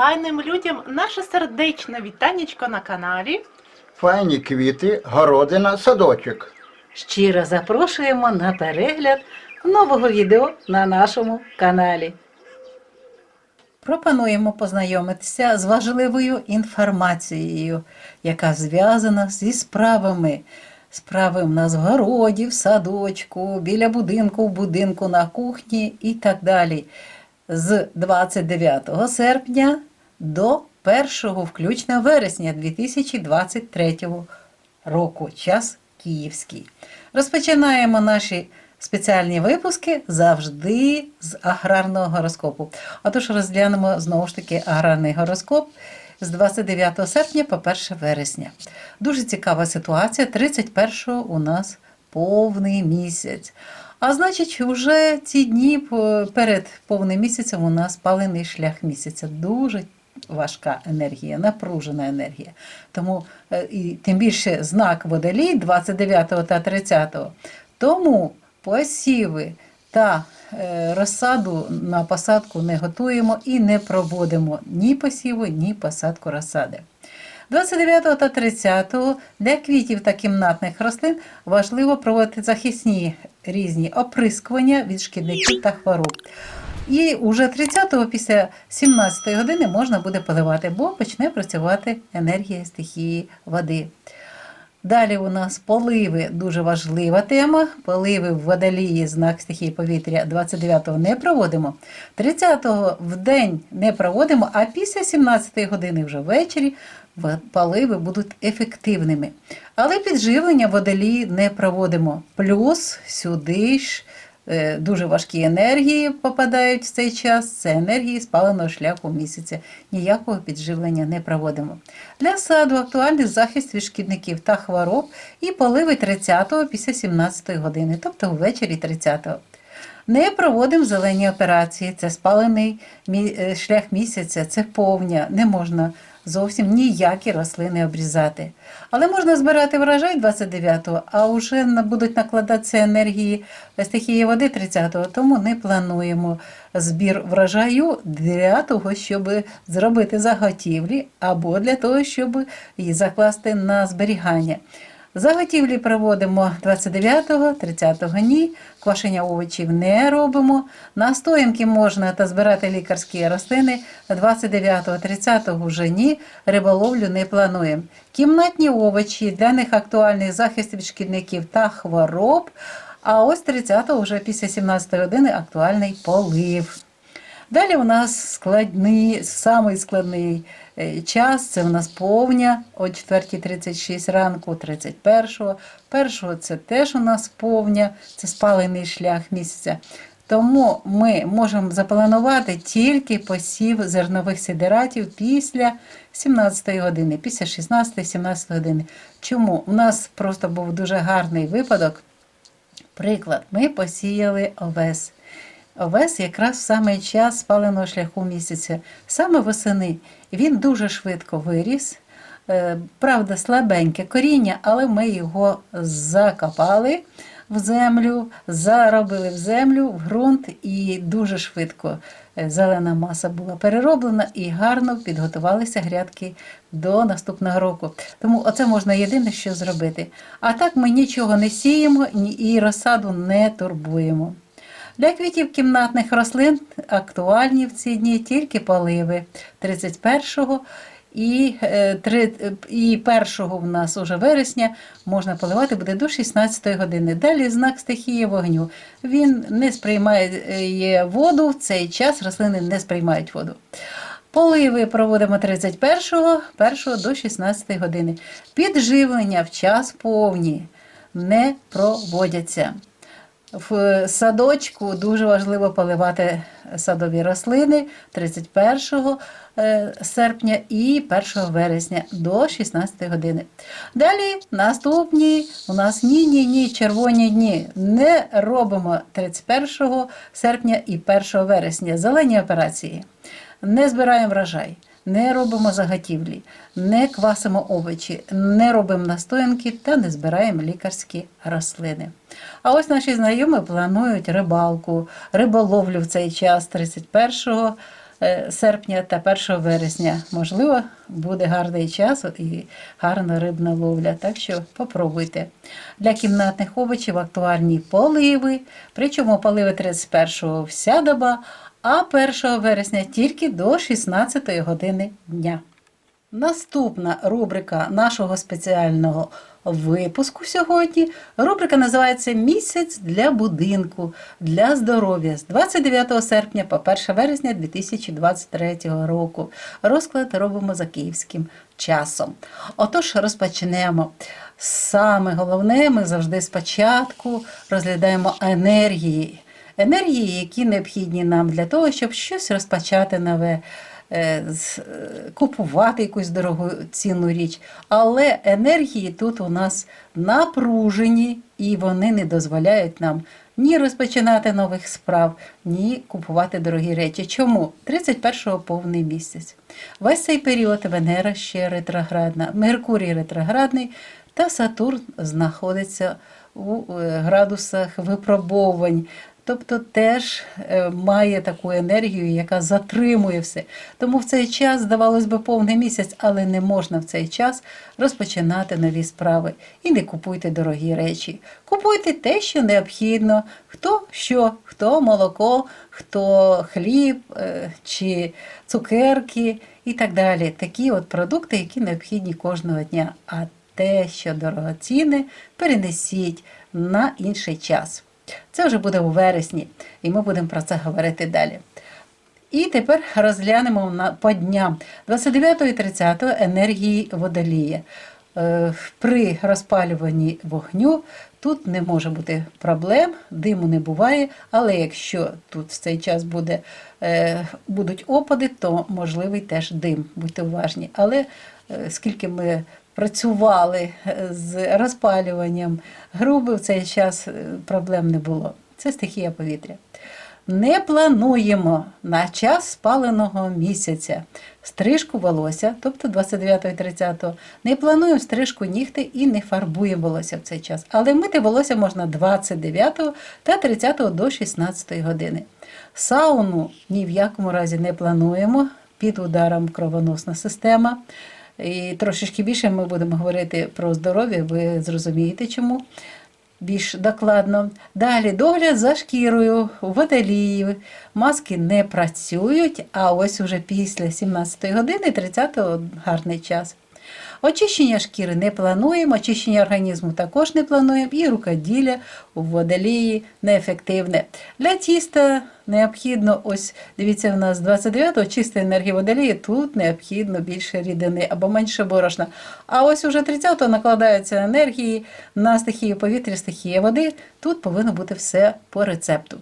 файним людям наше сердечне вітанечко на каналі. Файні квіти, городина, садочок. Щиро запрошуємо на перегляд нового відео на нашому каналі. Пропонуємо познайомитися з важливою інформацією, яка зв'язана зі справами. Справи в нас в городі, в садочку, біля будинку, в будинку на кухні і так далі. З 29 серпня до 1 включно вересня 2023 року. Час київський. Розпочинаємо наші спеціальні випуски завжди з аграрного гороскопу. Отож, розглянемо знову ж таки аграрний гороскоп з 29 серпня по 1 вересня. Дуже цікава ситуація. 31-го у нас повний місяць. А значить, вже ці дні перед повним місяцем у нас палений шлях місяця. Дуже важка енергія, напружена енергія. Тому е, і тим більше знак водолій 29 та 30. Тому посіви та е, розсаду на посадку не готуємо і не проводимо ні посіву, ні посадку розсади. 29 та 30 для квітів та кімнатних рослин важливо проводити захисні різні оприскування від шкідників та хвороб. І уже 30-го після 17-ї години можна буде поливати, бо почне працювати енергія стихії води. Далі у нас поливи дуже важлива тема. Поливи в водолії, знак стихії повітря 29-го не проводимо. 30-го в день не проводимо, а після 17-ї години вже ввечері поливи будуть ефективними. Але підживлення водолії не проводимо. Плюс сюди ж дуже важкі енергії попадають в цей час. Це енергії спаленого шляху місяця. Ніякого підживлення не проводимо. Для саду актуальний захист від шкідників та хвороб і поливи 30-го після 17-ї години, тобто ввечері 30-го. Не проводимо зелені операції, це спалений е, шлях місяця, це повня, не можна зовсім ніякі рослини обрізати. Але можна збирати врожай 29-го, а вже будуть накладатися енергії стихії води 30-го, тому не плануємо збір врожаю для того, щоб зробити заготівлі, або для того, щоб її закласти на зберігання. Заготівлі проводимо 29-го, 30-го ні, квашення овочів не робимо. Настоянки можна та збирати лікарські рослини 29-го, 30-го вже ні, риболовлю не плануємо. Кімнатні овочі, для них актуальний захист від шкідників та хвороб, а ось 30-го вже після 17 години актуальний полив. Далі у нас складний, самий складний е, час, це у нас повня о 4.36 ранку, 31-го. Першого це теж у нас повня, це спалений шлях місяця. Тому ми можемо запланувати тільки посів зернових сидератів після 17 години, після 16-17 години. Чому? У нас просто був дуже гарний випадок. Приклад, ми посіяли овес. Овес якраз в самий час спаленого шляху місяця, саме восени. Він дуже швидко виріс. Е, Правда, слабеньке коріння, але ми його закопали в землю, заробили в землю, в ґрунт, і дуже швидко е, зелена маса була перероблена і гарно підготувалися грядки до наступного року. Тому оце можна єдине, що зробити. А так ми нічого не сіємо і розсаду не турбуємо. Для квітів кімнатних рослин актуальні в ці дні тільки поливи 31-го і, е, і 1 в нас уже вересня можна поливати буде до 16 години. Далі знак стихії вогню. Він не сприймає воду в цей час, рослини не сприймають воду. Поливи проводимо 31-го, 1 до 16 години. Підживлення в час повні не проводяться. В садочку дуже важливо поливати садові рослини 31 е, серпня і 1 вересня до 16 години. Далі наступні у нас ні, ні, ні, червоні дні. Не робимо 31 серпня і 1 вересня. Зелені операції. Не збираємо врожай. Не робимо заготівлі, не квасимо овочі, не робимо настоянки та не збираємо лікарські рослини. А ось наші знайомі планують рибалку, риболовлю в цей час 31 е, серпня та 1 вересня. Можливо, буде гарний час і гарна рибна ловля. Так що попробуйте. Для кімнатних овочів актуальні поливи, причому поливи 31-го вся доба, а 1 вересня тільки до 16 години дня. Наступна рубрика нашого спеціального випуску сьогодні. Рубрика називається Місяць для будинку для здоров'я з 29 серпня по 1 вересня 2023 року. Розклад робимо за київським часом. Отож, розпочнемо. Саме головне, ми завжди спочатку розглядаємо енергії. Енергії, які необхідні нам для того, щоб щось розпочати нове е, е, купувати якусь дорогу цінну річ. Але енергії тут у нас напружені, і вони не дозволяють нам ні розпочинати нових справ, ні купувати дорогі речі. Чому? 31-го повний місяць. Весь цей період Венера ще ретроградна, Меркурій ретроградний, та Сатурн знаходиться у е, градусах випробовувань. Тобто теж е, має таку енергію, яка затримує все. Тому в цей час, здавалось би, повний місяць, але не можна в цей час розпочинати нові справи. І не купуйте дорогі речі. Купуйте те, що необхідно. Хто що, хто молоко, хто хліб е, чи цукерки і так далі. Такі от продукти, які необхідні кожного дня. А те, що дорогоцінне, перенесіть на інший час. Це вже буде у вересні, і ми будемо про це говорити далі. І тепер розглянемо по дням 29 і 30 енергії водолія. Е, При розпалюванні вогню тут не може бути проблем, диму не буває, але якщо тут в цей час буде, е, будуть опади, то можливий теж дим. Будьте уважні. Але е, скільки ми працювали е, з розпалюванням груби, в цей час е, проблем не було. Це стихія повітря. Не плануємо на час спаленого місяця стрижку волосся, тобто 29-30. Не плануємо стрижку нігти і не фарбуємо волосся в цей час. Але мити волосся можна 29 та 30 до 16 години. Сауну ні в якому разі не плануємо під ударом кровоносна система. І трошечки більше ми будемо говорити про здоров'я, ви зрозумієте чому більш докладно. Далі догляд за шкірою, водолії. Маски не працюють, а ось уже після 17 години 30 гарний час. Очищення шкіри не плануємо, очищення організму також не плануємо, і рукоділля у водолії неефективне. Для тіста необхідно, ось дивіться, у нас 29-го чиста енергія водолії, тут необхідно більше рідини або менше борошна. А ось уже 30-го накладаються енергії на стихію повітря, стихія води. Тут повинно бути все по рецепту.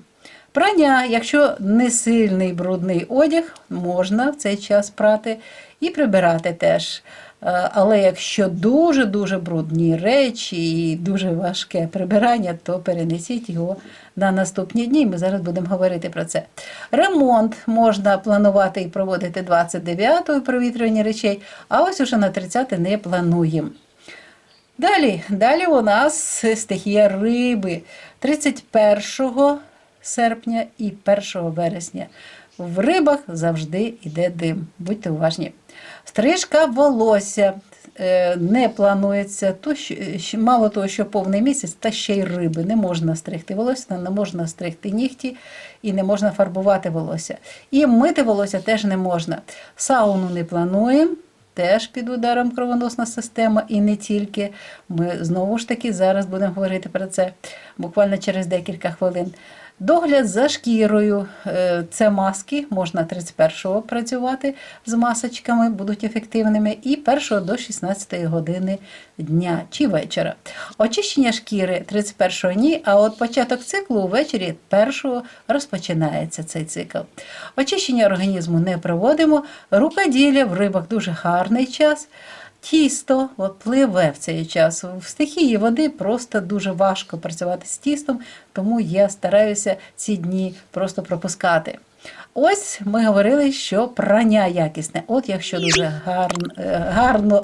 Прання, якщо не сильний брудний одяг, можна в цей час прати і прибирати теж. Е, Але якщо дуже-дуже брудні речі і дуже важке прибирання, то перенесіть його на наступні дні. Ми зараз будемо говорити про це. Ремонт можна планувати і проводити 29-го провітрювання речей, а ось уже на 30 не плануємо. Далі, далі у нас стихія риби 31 серпня і 1 вересня. В рибах завжди йде дим. Будьте уважні. Стрижка волосся е, не планується. То, що- мало того, що повний місяць, та ще й риби. Не можна стригти волосся, не можна стригти нігті і не можна фарбувати волосся. І мити волосся теж не можна. Сауну не плануємо. Теж під ударом кровоносна система, і не тільки. Ми знову ж таки зараз будемо говорити про це буквально через декілька хвилин. Догляд за шкірою Е, це маски, можна 31-го працювати з масочками, будуть ефективними, і 1 до 16 години дня чи вечора. Очищення шкіри 31-го ні, а от початок циклу ввечері 1-го розпочинається цей цикл. Очищення організму не проводимо. Рукоділля в рибах дуже гарний час. Тісто от, пливе в цей час. В стихії води просто дуже важко працювати з тістом, тому я стараюся ці дні просто пропускати. Ось ми говорили, що прання якісне. От якщо дуже гарно, гарно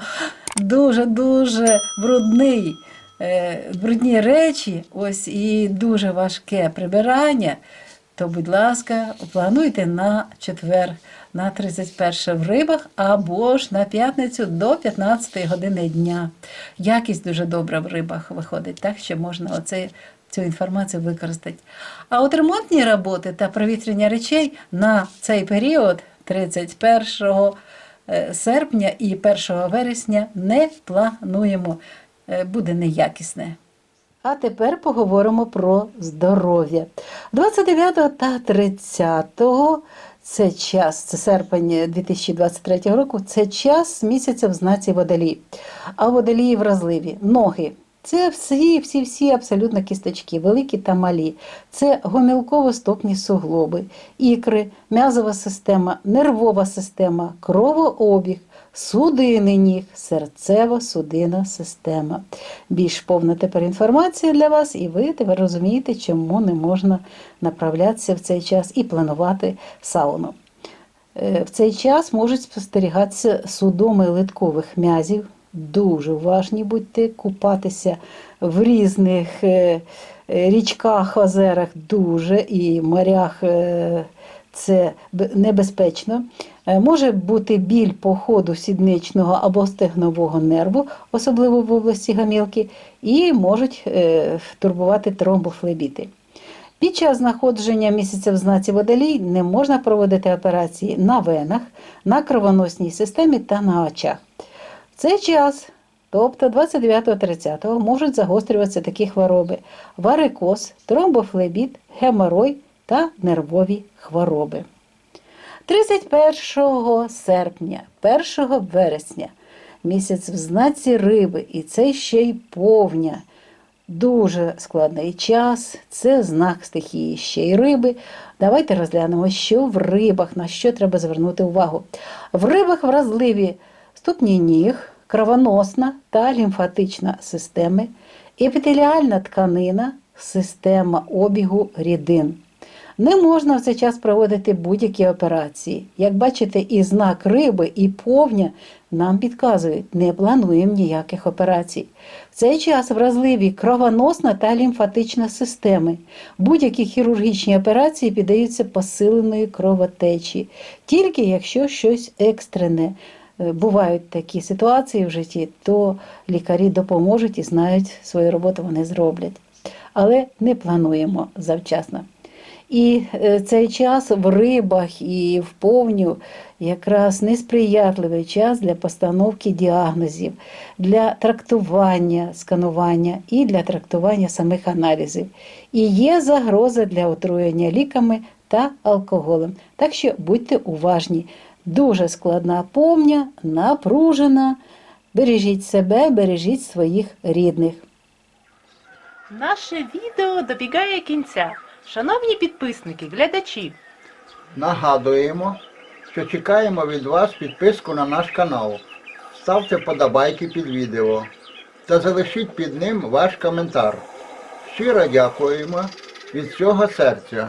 дуже-дуже брудний, е, брудні речі, ось і дуже важке прибирання, то, будь ласка, плануйте на четвер на 31 в рибах або ж на п'ятницю до 15 години дня. Якість дуже добра в рибах виходить, так що можна оце, цю інформацію використати. А от ремонтні роботи та провітрення речей на цей період 31 е, серпня і 1 вересня не плануємо. Е, Буде неякісне. А тепер поговоримо про здоров'я. 29 та 30 це час, це серпень 2023 року, це час місяця в знаці водолій. А водолії вразливі, ноги. Це всі, всі, всі абсолютно кісточки, великі та малі. Це гомілково-стопні суглоби, ікри, м'язова система, нервова система, кровообіг, судини ніг, серцево-судинна система. Більш повна тепер інформація для вас, і ви тепер розумієте, чому не можна направлятися в цей час і планувати сауну. Е, В цей час можуть спостерігатися судоми литкових м'язів. Дуже уважні будьте купатися в різних е, е, річках, озерах дуже і морях. е, Це небезпечно. Може бути біль по ходу сідничного або стегнового нерву, особливо в області гамілки, і можуть турбувати тромбофлебіти. Під час знаходження місяця в знаці водолій не можна проводити операції на венах, на кровоносній системі та на очах. В цей час, тобто 29-30, можуть загострюватися такі хвороби: варикоз, тромбофлебіт, геморой та нервові хвороби. 31 серпня, 1 вересня місяць в знаці риби, і це ще й повня. Дуже складний час, це знак стихії ще й риби. Давайте розглянемо, що в рибах, на що треба звернути увагу. В рибах вразливі ступні ніг, кровоносна та лімфатична системи, епітеліальна тканина, система обігу рідин. Не можна в цей час проводити будь-які операції. Як бачите, і знак риби, і повня нам підказують, не плануємо ніяких операцій. В цей час вразливі кровоносна та лімфатична системи. Будь-які хірургічні операції піддаються посиленої кровотечі, тільки якщо щось екстрене. Е, Бувають такі ситуації в житті, то лікарі допоможуть і знають свою роботу вони зроблять. Але не плануємо завчасно. І е, цей час в рибах і в повню якраз несприятливий час для постановки діагнозів, для трактування сканування і для трактування самих аналізів. І є загроза для отруєння ліками та алкоголем. Так що будьте уважні. Дуже складна повня, напружена. Бережіть себе, бережіть своїх рідних. Наше відео добігає кінця. Шановні підписники, глядачі, Нагадуємо, що чекаємо від вас підписку на наш канал. Ставте подобайки під відео та залишіть під ним ваш коментар. Щиро дякуємо від всього серця.